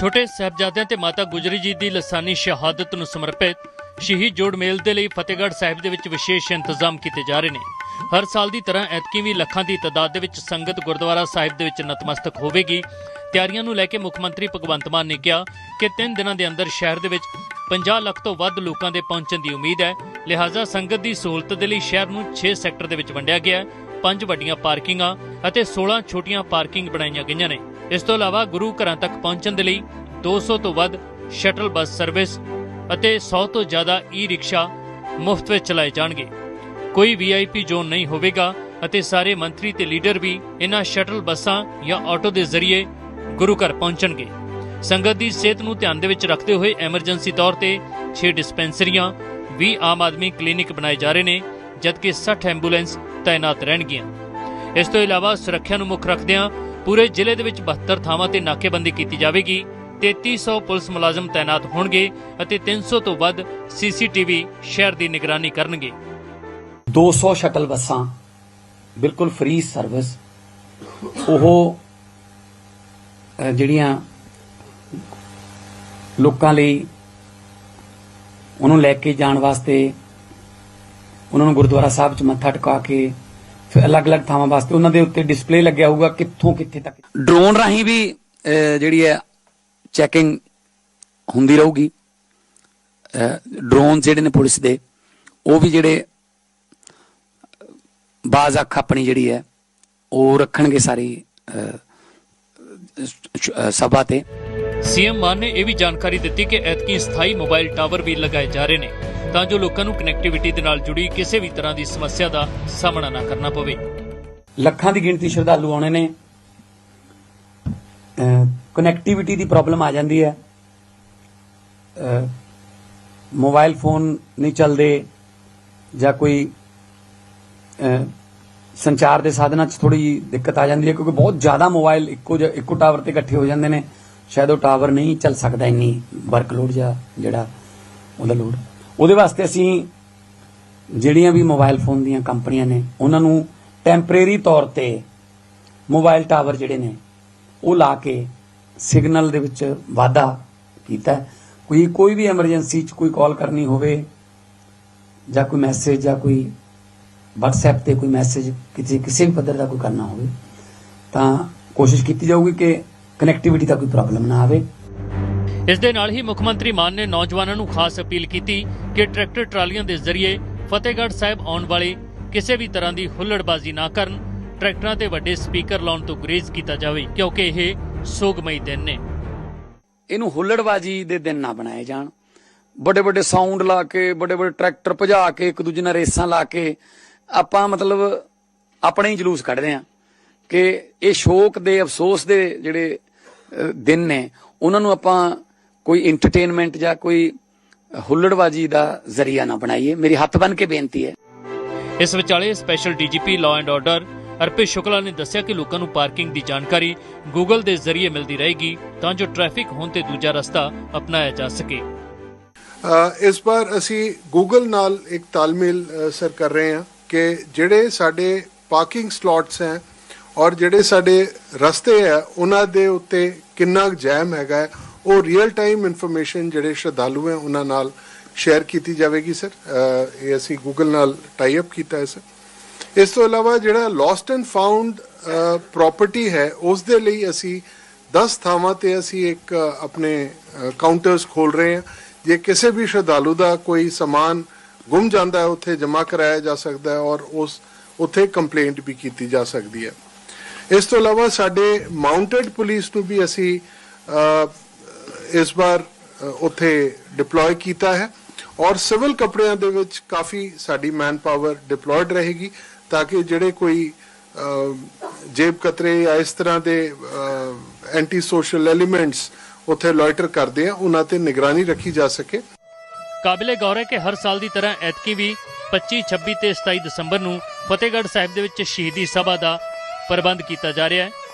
ਛੋਟੇ ਸਾਹਿਬਜ਼ਾਦਿਆਂ ਤੇ ਮਾਤਾ ਗੁਜਰੀ ਜੀ ਦੀ ਲਸਾਨੀ ਸ਼ਹਾਦਤ ਨੂੰ ਸਮਰਪਿਤ ਸ਼ਹੀਦ ਜੋੜ ਮੇਲ ਦੇ ਲਈ ਫਤਿਹਗੜ੍ਹ ਸਾਹਿਬ ਦੇ ਵਿੱਚ ਵਿਸ਼ੇਸ਼ ਇੰਤਜ਼ਾਮ ਕੀਤੇ ਜਾ ਰਹੇ ਨੇ। ਹਰ ਸਾਲ ਦੀ ਤਰ੍ਹਾਂ ਐਤਕੀ ਵੀ ਲੱਖਾਂ ਦੀ ਤਾਦਾਦ ਦੇ ਵਿੱਚ ਸੰਗਤ ਗੁਰਦੁਆਰਾ ਸਾਹਿਬ ਦੇ ਵਿੱਚ ਨਤਮਸਤਕ ਹੋਵੇਗੀ। ਤਿਆਰੀਆਂ ਨੂੰ ਲੈ ਕੇ ਮੁੱਖ ਮੰਤਰੀ ਭਗਵੰਤ ਮਾਨ ਨੇ ਕਿਹਾ ਕਿ 3 ਦਿਨਾਂ ਦੇ ਅੰਦਰ ਸ਼ਹਿਰ ਦੇ ਵਿੱਚ 50 ਲੱਖ ਤੋਂ ਵੱਧ ਲੋਕਾਂ ਦੇ ਪਹੁੰਚਣ ਦੀ ਉਮੀਦ ਹੈ। ਲਿਹਾਜ਼ਾ ਸੰਗਤ ਦੀ ਸਹੂਲਤ ਦੇ ਲਈ ਸ਼ਹਿਰ ਨੂੰ 6 ਸੈਕਟਰ ਦੇ ਵਿੱਚ ਵੰਡਿਆ ਗਿਆ ਹੈ। ਪੰਜ ਵੱਡੀਆਂ ਪਾਰਕਿੰਗਾਂ ਅਤੇ 16 ਛੋਟੀਆਂ ਪਾਰਕਿੰਗ ਬਣਾਈਆਂ ਗਈਆਂ ਨੇ। ਇਸ ਤੋਂ ਇਲਾਵਾ ਗੁਰੂ ਘਰਾਂ ਤੱਕ ਪਹੁੰਚਣ ਦੇ ਲਈ 200 ਤੋਂ ਵੱਧ ਸ਼ਟਲ ਬੱਸ ਸਰਵਿਸ ਅਤੇ 100 ਤੋਂ ਜ਼ਿਆਦਾ ਈ ਰਿਕਸ਼ਾ ਮੁਫਤ ਵਿੱਚ ਚਲਾਏ ਜਾਣਗੇ। ਕੋਈ ਵੀਆਈਪੀ ਜ਼ੋਨ ਨਹੀਂ ਹੋਵੇਗਾ ਅਤੇ ਸਾਰੇ ਮੰਤਰੀ ਤੇ ਲੀਡਰ ਵੀ ਇਨ੍ਹਾਂ ਸ਼ਟਲ ਬੱਸਾਂ ਜਾਂ ਆਟੋ ਦੇ ਜ਼ਰੀਏ ਗੁਰੂ ਘਰ ਪਹੁੰਚਣਗੇ। ਸੰਗਤ ਦੀ ਸਿਹਤ ਨੂੰ ਧਿਆਨ ਦੇ ਵਿੱਚ ਰੱਖਦੇ ਹੋਏ ਐਮਰਜੈਂਸੀ ਤੌਰ ਤੇ 6 ਡਿਸਪੈਂਸਰੀਆਂ 20 ਆਮ ਆਦਮੀ ਕਲੀਨਿਕ ਬਣਾਏ ਜਾ ਰਹੇ ਨੇ, ਜਦਕਿ 60 ਐਂਬੂਲੈਂਸ ਤਾਇਨਾਤ ਰਹਿਣਗੀਆਂ। ਇਸ ਤੋਂ ਇਲਾਵਾ ਸੁਰੱਖਿਆ ਨੂੰ ਮੁੱਖ ਰੱਖਦਿਆਂ ਪੂਰੇ ਜ਼ਿਲ੍ਹੇ ਦੇ ਵਿੱਚ 72 ਥਾਵਾਂ ਤੇ ਨਾਕੇਬੰਦੀ ਕੀਤੀ ਜਾਵੇਗੀ 3300 ਪੁਲਿਸ ਮੁਲਾਜ਼ਮ ਤਾਇਨਾਤ ਹੋਣਗੇ ਅਤੇ 300 ਤੋਂ ਵੱਧ ਸੀਸੀਟੀਵੀ ਸ਼ਹਿਰ ਦੀ ਨਿਗਰਾਨੀ ਕਰਨਗੇ। 200 ਸ਼ਟਲ ਬੱਸਾਂ, ਬਿਲਕੁਲ ਫ੍ਰੀ ਸਰਵਿਸ, ਉਹ ਜਿਹੜੀਆਂ ਲੋਕਾਂ ਲਈ ਉਹਨੂੰ ਲੈ ਕੇ ਜਾਣ ਵਾਸਤੇ ਉਹਨਾਂ ਨੂੰ ਗੁਰਦੁਆਰਾ ਸਾਹਿਬ 'ਚ ਮੱਥਾ ਟਿਕਾ ਕੇ ਫਿਰ ਅਲੱਗ-ਅਲੱਗ ਥਾਵਾਂ ਵਾਸਤੇ ਉਹਨਾਂ ਦੇ ਉੱਤੇ ਡਿਸਪਲੇ ਲੱਗਿਆ ਹੋਊਗਾ ਕਿੱਥੋਂ ਕਿੱਥੇ ਤੱਕ। ਡਰੋਨ ਰਾਹੀਂ ਵੀ ਜਿਹੜੀ ਹੈ ਚੈਕਿੰਗ ਹੁੰਦੀ ਰਹੂਗੀ। ਡਰੋਨ ਜਿਹੜੇ ਨੇ ਪੁਲਿਸ ਦੇ ਉਹ ਵੀ ਜਿਹੜੇ ਬਾਜ਼ ਅੱਖ ਆਪਣੀ ਜਿਹੜੀ ਹੈ ਉਹ ਰੱਖਣਗੇ ਸਾਰੀ ਸਭਾ ਤੇ। ਸੀਐਮ ਮਾਨ ਨੇ ਇਹ ਵੀ ਜਾਣਕਾਰੀ ਦਿੱਤੀ ਕਿ ਐਤਕੀ ਸਥਾਈ ਮੋਬਾਈਲ ਟਾਵਰ ਵੀ ਲਗਾਏ ਜਾ ਰਹੇ ਨੇ। ਤਾਂ ਜੋ ਲੋਕਾਂ ਨੂੰ ਕਨੈਕਟੀਵਿਟੀ ਦੇ ਨਾਲ ਜੁੜੀ ਕਿਸੇ ਵੀ ਤਰ੍ਹਾਂ ਦੀ ਸਮੱਸਿਆ ਦਾ ਸਾਹਮਣਾ ਨਾ ਕਰਨਾ ਪਵੇ। ਲੱਖਾਂ ਦੀ ਗਿਣਤੀ ਸ਼ਰਧਾਲੂ ਆਉਣੇ ਨੇ। ਕਨੈਕਟੀਵਿਟੀ ਦੀ ਪ੍ਰੋਬਲਮ ਆ ਜਾਂਦੀ ਹੈ। ਅਹ, ਮੋਬਾਈਲ ਫੋਨ ਨਹੀਂ ਚੱਲਦੇ ਜਾਂ ਕੋਈ ਸੰਚਾਰ ਦੇ ਸਾਧਨਾਂ 'ਚ ਥੋੜੀ ਜਿਹੀ ਦਿੱਕਤ ਆ ਜਾਂਦੀ ਹੈ ਕਿਉਂਕਿ ਬਹੁਤ ਜ਼ਿਆਦਾ ਮੋਬਾਈਲ ਇੱਕੋ ਜ- ਇੱਕੋ ਟਾਵਰ ਤੇ ਇਕੱਠੇ ਹੋ ਜਾਂਦੇ ਨੇ। ਸ਼ਾਇਦ ਉਹ ਟਾਵਰ ਨਹੀਂ ਚੱਲ ਸਕਦਾ ਇੰਨੀ ਵਰਕਲੋਡ ਜਾਂ ਜਿਹੜਾ ਉਹਦਾ ਲੋਡ ਉਹਦੇ ਵਾਸਤੇ ਅਸੀਂ ਜਿਹੜੀਆਂ ਵੀ ਮੋਬਾਈਲ ਫੋਨ ਦੀਆਂ ਕੰਪਨੀਆਂ ਨੇ, ਉਹਨਾਂ ਨੂੰ ਟੈਂਪਰੇਰੀ ਤੌਰ ਤੇ ਮੋਬਾਈਲ ਟਾਵਰ ਜਿਹੜੇ ਨੇ, ਉਹ ਲਾ ਕੇ ਸਿਗਨਲ ਦੇ ਵਿੱਚ ਵਾਧਾ ਕੀਤਾ ਕੋਈ ਕੋਈ ਵੀ ਐਮਰਜੈਂਸੀ 'ਚ ਕੋਈ ਕਾਲ ਕਰਨੀ ਹੋਵੇ ਜਾਂ ਕੋਈ ਮੈਸੇਜ ਜਾਂ ਕੋਈ WhatsApp ਤੇ ਕੋਈ ਮੈਸੇਜ ਕਿਸੇ ਕਿਸੇ ਵੀ ਪੱਧਰ ਦਾ ਕੋਈ ਕਰਨਾ ਹੋਵੇ, ਤਾਂ ਕੋਸ਼ਿਸ਼ ਕੀਤੀ ਜਾਊਗੀ ਕਿ ਕਨੈਕਟੀਵਿਟੀ ਦਾ ਕੋਈ ਪ੍ਰੋਬਲਮ ਨਾ ਆਵੇ। ਇਸ ਦੇ ਨਾਲ ਹੀ ਮੁੱਖ ਮੰਤਰੀ ਮਾਨ ਨੇ ਨੌਜਵਾਨਾਂ ਨੂੰ ਖਾਸ ਅਪੀਲ ਕੀਤੀ ਕਿ ਟਰੈਕਟਰ ਟਰਾਲੀਆਂ ਦੇ ਜ਼ਰੀਏ ਫਤਿਹਗੜ੍ਹ ਸਾਹਿਬ ਆਉਣ ਵਾਲੇ ਕਿਸੇ ਵੀ ਤਰ੍ਹਾਂ ਦੀ ਹੁੱਲੜਬਾਜ਼ੀ ਨਾ ਕਰਨ, ਟਰੈਕਟਰਾਂ ਤੇ ਵੱਡੇ ਸਪੀਕਰ ਲਾਉਣ ਤੋਂ ਗੁਰੇਜ਼ ਕੀਤਾ ਜਾਵੇ, ਕਿਉਂਕਿ ਇਹ ਸੋਗਮਈ ਦਿਨ ਨੇ। ਇਹਨੂੰ ਹੁੱਲੜਬਾਜੀ ਦੇ ਦਿਨ ਨਾ ਬਣਾਏ ਜਾਣ। ਵੱਡੇ ਵੱਡੇ ਸਾਊਂਡ ਲਾ ਕੇ ਵੱਡੇ ਵੱਡੇ ਟਰੈਕਟਰ ਭਜਾ ਕੇ, ਇੱਕ ਦੂਜੇ ਨਾਲ ਰੇਸਾਂ ਲਾ ਕੇ, ਆਪਾਂ ਮਤਲਬ ਆਪਣੇ ਹੀ ਜਲੂਸ ਕੱਢਦੇ ਆ ਕਿ ਇਹ ਸ਼ੋਕ ਦੇ, ਅਫਸੋਸ ਦੇ ਜਿਹੜੇ ਦਿਨ ਨੇ, ਉਹਨਾਂ ਨੂੰ ਆਪਾਂ ਕੋਈ ਐਂਟਰਟੇਨਮੈਂਟ ਜਾਂ ਕੋਈ ਹੁੱਲੜਬਾਜੀ ਦਾ ਜ਼ਰੀਆ ਨਾ ਬਣਾਈਏ। ਮੇਰੀ ਹੱਥ ਬੰਨ ਕੇ ਬੇਨਤੀ ਹੈ। ਇਸ ਵਿਚਾਲੇ special DGP law and order Arpit Shukla ਨੇ ਦੱਸਿਆ ਕਿ ਲੋਕਾਂ ਨੂੰ ਪਾਰਕਿੰਗ ਦੀ ਜਾਣਕਾਰੀ ਗੂਗਲ ਦੇ ਜ਼ਰੀਏ ਮਿਲਦੀ ਰਹੇਗੀ ਤਾਂ ਜੋ ਟ੍ਰੈਫਿਕ ਹੋਣ ਤੇ ਦੂਜਾ ਰਸਤਾ ਅਪਣਾਇਆ ਜਾ ਸਕੇ। ਇਸ ਵਾਰ ਅਸੀਂ ਗੂਗਲ ਨਾਲ ਇੱਕ ਤਾਲਮੇਲ ਸਰ ਕਰ ਰਹੇ ਹਾਂ ਕਿ ਜਿਹੜੇ ਸਾਡੇ ਪਾਰਕਿੰਗ ਸਲੋਟਸ ਹੈ ਔਰ ਜਿਹੜੇ ਸਾਡੇ ਰਸਤੇ ਹੈ ਉਹਨਾਂ ਦੇ ਉੱਤੇ ਕਿੰਨਾ ਜੈਮ ਹੈਗਾ ਹੈ, ਉਹ ਰੀਅਲ ਟਾਈਮ ਇਨਫੋਰਮੇਸ਼ਨ ਜਿਹੜੇ ਸ਼ਰਧਾਲੂ ਹੈ, ਉਹਨਾਂ ਨਾਲ ਸ਼ੇਅਰ ਕੀਤੀ ਜਾਵੇਗੀ ਸਰ ਇਹ ਅਸੀਂ ਗੂਗਲ ਨਾਲ ਟਾਈ ਅਪ ਕੀਤਾ ਹੈ ਸਰ ਇਸ ਤੋਂ ਇਲਾਵਾ ਜਿਹੜਾ ਲੋਸਟ ਐਂਡ ਫਾਊਂਡ ਪ੍ਰਾਪਰਟੀ ਹੈ ਉਸ ਦੇ ਲਈ ਅਸੀਂ 10 ਥਾਵਾਂ ਤੇ ਅਸੀਂ ਇੱਕ ਆਪਣੇ ਕਾਊਂਟਰਸ ਖੋਲ ਰਹੇ ਹਾਂ। ਜੇ ਕਿਸੇ ਵੀ ਸ਼ਰਧਾਲੂ ਦਾ ਕੋਈ ਸਮਾਨ ਗੁੰਮ ਜਾਂਦਾ ਹੈ, ਉੱਥੇ ਜਮ੍ਹਾਂ ਕਰਾਇਆ ਜਾ ਸਕਦਾ ਹੈ ਔਰ ਉਸ, ਉੱਥੇ ਕੰਪਲੇਂਟ ਵੀ ਕੀਤੀ ਜਾ ਸਕਦੀ ਹੈ। ਇਸ ਤੋਂ ਇਲਾਵਾ ਸਾਡੇ ਮਾਊਂਟਡ ਪੁਲਿਸ ਨੂੰ ਵੀ ਅਸੀਂ ਇਸ ਵਾਰ ਉੱਥੇ ਡਿਪਲੋਏ ਕੀਤਾ ਹੈ ਔਰ ਸਿਵਲ ਕੱਪੜਿਆਂ ਦੇ ਵਿੱਚ ਕਾਫੀ ਸਾਡੀ ਮੈਨ ਪਾਵਰ ਡਿਪਲੋਇਡ ਰਹੇਗੀ ਤਾਂ ਕਿ ਜਿਹੜੇ ਕੋਈ ਜੇਬ ਕਤਰੇ ਜਾਂ ਇਸ ਤਰ੍ਹਾਂ ਦੇ ਐਂਟੀ ਸੋਸ਼ਲ ਐਲੀਮੈਂਟਸ ਉੱਥੇ ਲੋਇਟਰ ਕਰਦੇ ਆ ਉਹਨਾਂ ਤੇ ਨਿਗਰਾਨੀ ਰੱਖੀ ਜਾ ਸਕੇ। ਕਾਬਿਲੇ ਗੌਰ ਹੈ ਕਿ ਹਰ ਸਾਲ ਦੀ ਤਰ੍ਹਾਂ ਐਤਕੀ ਵੀ 25, 26 ਤੇ 27 ਦਸੰਬਰ ਨੂੰ ਫਤਿਹਗੜ੍ਹ ਸਾਹਿਬ ਦੇ ਵਿੱਚ ਸ਼ਹੀਦੀ ਸਭਾ ਦਾ ਪ੍ਰਬੰਧ ਕੀਤਾ ਜਾ ਰਿਹਾ ਹੈ।